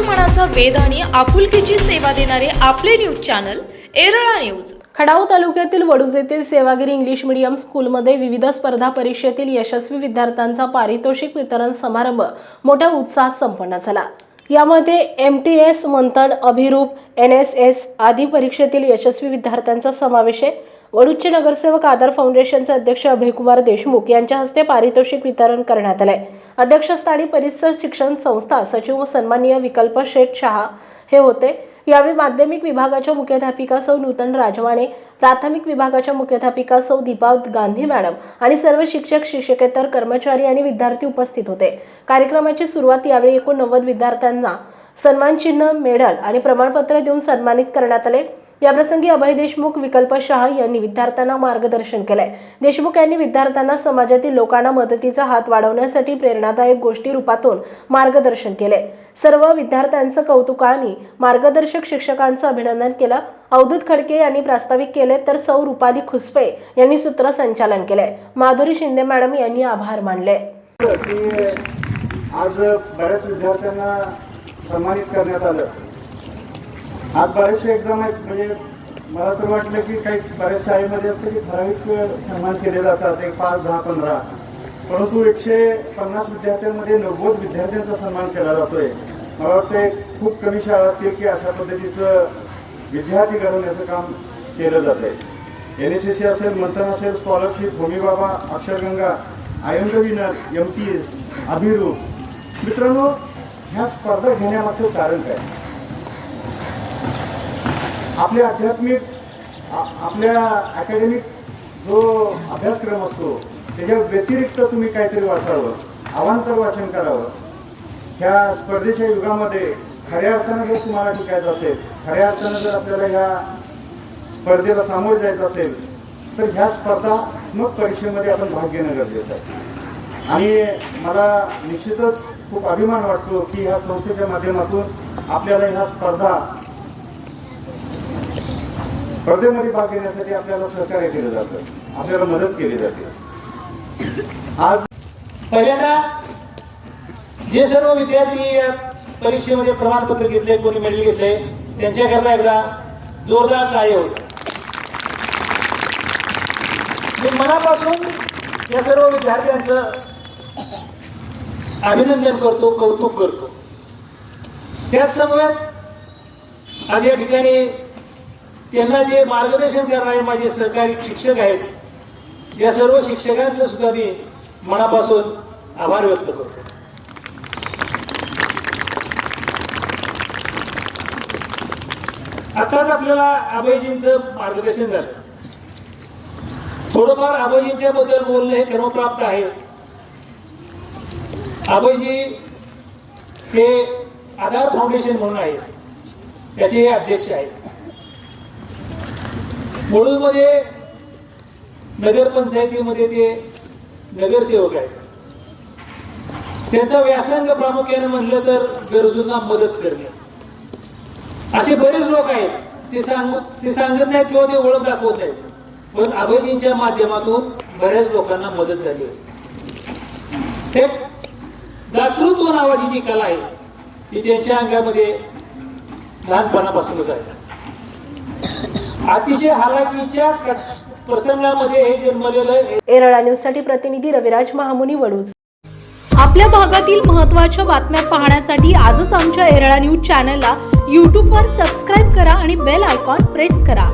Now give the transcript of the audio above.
मनाचा वेद आणि आपुलकीची सेवा देणारे आपले news channel Erala news. Khatav तालुक्यातील वडूज येथील सेवागिरी इंग्लिश मीडियम स्कूलमध्ये विविध स्पर्धा परीक्षेतील यशस्वी विद्यार्थ्यांचा पारितोषिक वितरण समारंभ मोठ्या उत्साहात संपन्न झाला. यामध्ये M T S Manthan Abhiroop N S S आदी परीक्षेतील यशस्वी विद्यार्थ्यांचा समावेश आहे. वडूजचे नगरसेवक आदर फाउंडेशनचे अध्यक्ष अभयकुमार देशमुख यांच्या हस्ते पारितोषिक वितरण करण्यात आलंय. अध्यक्षस्थानी परिसर शिक्षण संस्था सचिव सन्माननीय विकल्प शेठ शहा हे होते. यावेळी माध्यमिक विभागाच्या मुख्याध्यापिका सौ नूतन राजवाणे प्राथमिक विभागाच्या मुख्याध्यापिका सौ दीपा गांधी मॅडम आणि सर्व शिक्षक शिक्षकेतर कर्मचारी आणि विद्यार्थी उपस्थित होते. कार्यक्रमाची सुरुवात यावेळी एकोणनव्वद विद्यार्थ्यांना सन्मानचिन्ह मेडल आणि प्रमाणपत्र देऊन सन्मानित करण्यात आले. याप्रसंगी अभय देशमुख विकल्प शहा यांनी विद्यार्थ्यांना मार्गदर्शन केलंय. देशमुख यांनी विद्यार्थ्यांना समाजातील लोकांना मदतीचा हात वाढवण्यासाठी प्रेरणादायक गोष्टी रूपातून मार्गदर्शन केले सर्व विद्यार्थ्यांचं कौतुकाने मार्गदर्शक शिक्षकांचं अभिनंदन केलं. अवधूत खडके यांनी प्रास्ताविक केले तर सौ रुपाली खुसपे यांनी सूत्रसंचालन केले माधुरी शिंदे मॅडम यांनी आभार मानले. आज बऱ्याच विद्यार्थ्यांना सन्मानित करण्यात आलं. आज बरेचसे एक्झाम आहेत. म्हणजे मला तर वाटलं की काही बऱ्याच शाळेमध्ये असतं की ठराविक सन्मान केले जातात. एक पाच दहा पंधरा. परंतु एकशे पन्नास विद्यार्थ्यांमध्ये नव्वद विद्यार्थ्यांचा सन्मान केला जातोय. मला वाटतं खूप कमी शाळा असतील की अशा पद्धतीचं विद्यार्थी घडवण्याचं काम केलं जात आहे एन एस एस सी असेल मंथन असेल स्कॉलरशिप भूमिबाबा अक्षरगंगा आयंग winner M T S Abhiroop. मित्रांनो ह्या स्पर्धा घेण्यामागचं कारण काय? आपल्या आध्यात्मिक आपल्या अकॅडमिक जो अभ्यासक्रम असतो त्याच्या व्यतिरिक्त तुम्ही काहीतरी वाचावं अवांतर वाचन करावं. ह्या स्पर्धेच्या युगामध्ये खऱ्या अर्थानं जर तुम्हाला टिकायचं असेल खऱ्या अर्थानं जर आपल्याला ह्या स्पर्धेला सामोरं जायचं असेल तर ह्या स्पर्धात्मक परीक्षेमध्ये आपण भाग घेणं गरजेचं आहे. आणि मला निश्चितच खूप अभिमान वाटतो की ह्या संस्थेच्या माध्यमातून आपल्याला ह्या स्पर्धा स्पर्धेमध्ये भाग घेण्यासाठी आपल्याला सहकार्य केलं जातं. आपल्याला मदत केली जाते. आज पहिल्यांदा जे सर्व विद्यार्थी परीक्षेमध्ये प्रमाणपत्र घेतले कोणी मेडल घेतले त्यांच्याकरता एकदा जोरदार कार्य होत मनापासून या सर्व विद्यार्थ्यांचं अभिनंदन करतो कौतुक करतो. त्याचसमवेत आज या ठिकाणी त्यांना जे मार्गदर्शन करणारे माझे सहकारी शिक्षक आहेत या सर्व शिक्षकांचं सुद्धा मी मनापासून आभार व्यक्त करतो. आताच आपल्याला अभयजींचं मार्गदर्शन झालं. थोडंफार अभयजींच्या बद्दल बोलणं हे क्रमप्राप्त आहे. अभयजी हे आधार फाउंडेशन म्हणून आहे त्याचे हे अध्यक्ष आहेत. मुळूमध्ये नगरपंचायतीमध्ये ते नगरसेवक आहेत. त्यांचा व्यासंग प्रामुख्याने म्हणलं तर गरजूंना मदत करणे. असे बरेच लोक आहेत ते सांग ते सांगत नाहीत किंवा ते ओळख दाखवत नाहीत. पण अभयजींच्या माध्यमातून बऱ्याच लोकांना मदत झाली आहे. एक दातृत्व नावाची जी कला आहे ती त्यांच्या अंगामध्ये लहानपणापासूनच आहे. अतिशय हालाकीच्या प्रसंगामध्ये हे जन्मलेलं एरळा न्यूजसाठी प्रतिनिधी रविराज महामुनी वडूज. आपल्या भागातील महत्त्वाच्या बातम्या पाहण्यासाठी आजच आमच्या एरळा न्यूज चॅनलला यूट्यूबवर सबस्क्राईब करा आणि बेल आयकॉन प्रेस करा.